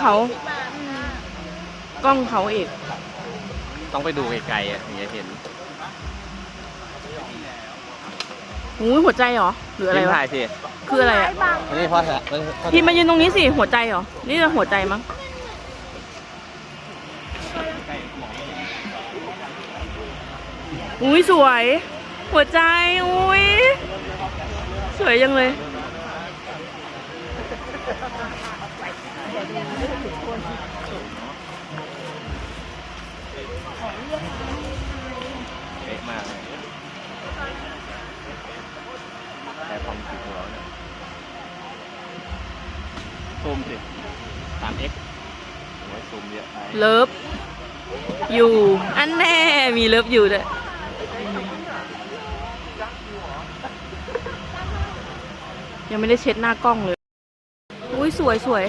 เขากล้องเขาเอกต้องไปดูไกลๆอะถึงจะเห็นหูยหัวใจเหรอหรืออะไรพิมพ์วะถ่ายสิคืออะไรอะอันนี้พ่อถ่ายพ่อพี่มายืนตรงนี้สิหัวใจเหรอนี่จะหัวใจมั้งอุ้ยสวย หัวใจอุ้ยสวยจังเลย เป๊ะมากเลยแต่ความคิดของเราเนี่ยซูมสิ 3x โอ้ยซูมเยอะไปเลิฟอยู่ อันแน่มีเลิฟอยู่ด้วยยังไม่ได้เช็ดหน้ากล้องเลย อุ้ยสวยสวย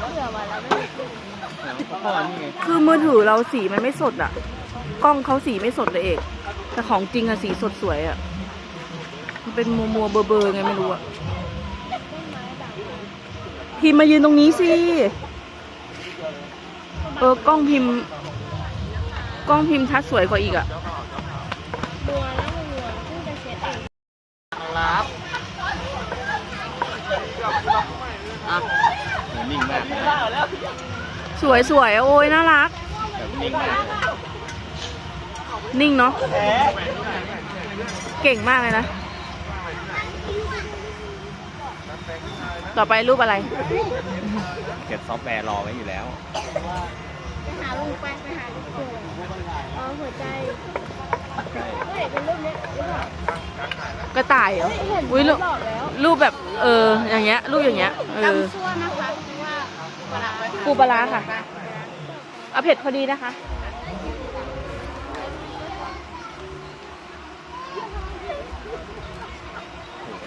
พ่อนี่ไงคือมือถือเราสีมันไม่สดอะ กล้องเขาสีไม่สดเลยเอก แต่ของจริงอะสีสดสวยอะมันเป็นมัวมัวเบอร์เบอร์ไงไม่รู้อะพิมพ์มายืนตรงนี้สิ เออกล้องพิมพ์ กล้องพิมพ์ชัดสวยกว่าอีกอะ บัวแล้วบัวเพิ่งจะเช็ดเอง รับอะโห นิ่งมากเลยนะสวยสวยๆโอ้ยน่ารักแบบนิ่งมากเลยนิ่งเนาะเก่งมากเลยนะ ต่อไปรูปอะไร เก็บซอฟต์แวร์รอไว้อยู่แล้ว ไปหาลุงไปไปหาลุงเกิดอ๋อหัวใจใช่เฮ้ยเป็นรูปเนี้ยหรือเปล่ากระต่ายเหรอเห็นอุ้ยรูปบอกแล้วรูปแบบ เออ อย่างเงี้ย รูปอย่างเงี้ย เออ ปูปลาร้าค่ะ เอาเผ็ดพอดีนะคะ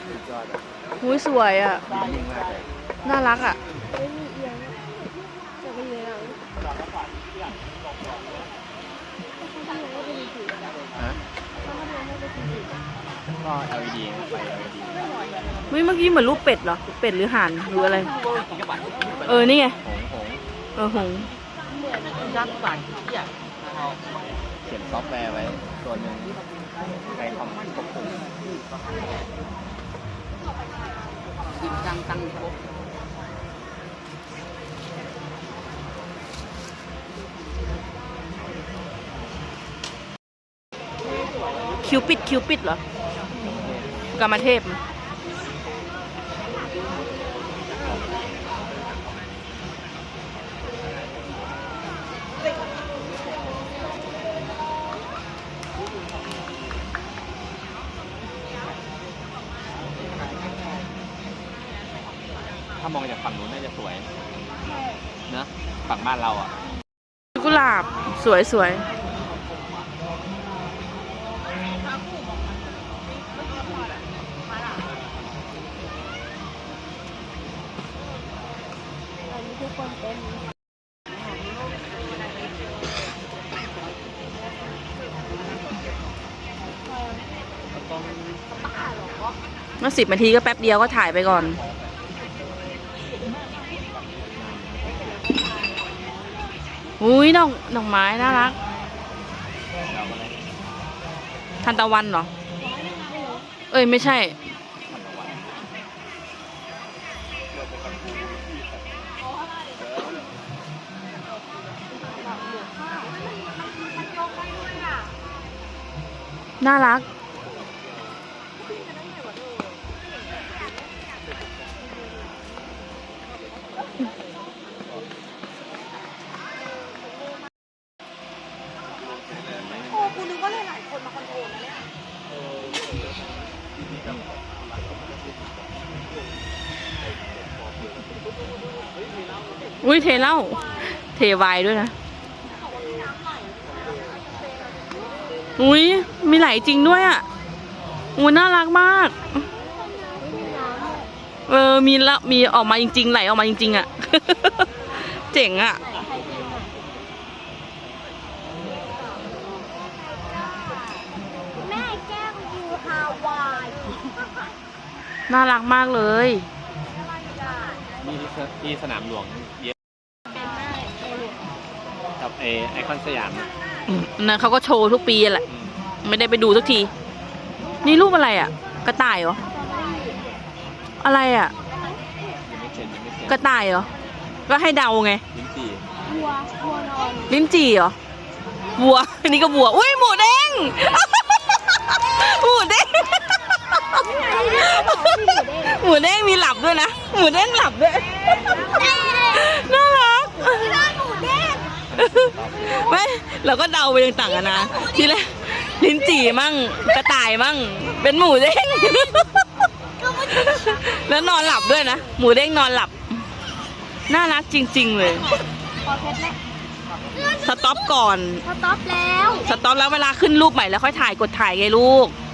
สุดยอดอะอุ้ยสวยอะ นิ่งมากเลยน่ารักอะ ไม่มีเอียงจะไปอยู่ในหลังฮะก็ LED ไฟ LED เฮ้ยเมื่อกี้เหมือนรูปเป็ดเหรอ เป็ดหรือห่านหรืออะไร เออ นี่ไง หงหงเออหงส์เขียนซอฟต์แวร์ไว้ตัวหนึ่งใช้ความควบคุมคิวปิดคิวปิดเหรอกามเทพ ถ้ามองจากฝั่งนู้นน่าจะสวยนะฝั่งบ้านเราอะกุหลาบสวยสวยอันนี้ทุกคนเป็นเมื่อสิบนาทีก็แป๊บเดียวก็ถ่ายไปก่อน อุ้ยดอกดอกไม้น่ารัก ทันตะวันเหรอ เอ้ยไม่ใช่ น่ารัก อุ้ยเทเหล้าเทไวน์ด้วยนะ อุ้ยมีไหลจริงด้วยอะอุ้ยน่ารักมาก เออ มีละมีออกมาจริง ๆ ไหลออกมาจริง ๆ อะ เจ๋งอะ แม่แก้วยูฮาวาย น่ารักมากเลย มีที่สนามหลวงเยอะ ไอไอคอนสยามอืมนั่นเขาก็โชว์ทุกปีแหละ อืมไม่ได้ไปดูสักที นี่รูปอะไรอะ กระต่ายเหรอ อะไรอะ ยังไม่เข็นยังไม่เข็นกระต่ายเหรอ ก็ให้เดาไง ลิ้นจี่วัววัวนอนลิ้นจี่เหรอ วัว อันนี้ก็วัว อุ้ยหมูเด้ง หมูเด้ง หมูเด้งมีหลับด้วยนะ หมูเด้งหลับด้วย น่ารัก หมูเด้ง ไม่เราก็เดาไปต่างๆอะนะทีแรกลิ้นจี่มั่งกระต่ายมั่ง เป็นหมูเด้ง แล้วนอนหลับด้วยนะ หมูเด้งนอนหลับ น่ารักจริง ๆ เลย ขอเพชรไหมสต็อปก่อน สต็อปแล้ว สต็อปแล้วเวลาขึ้นรูปใหม่แล้วค่อยถ่ายกดถ่ายไงลูกอ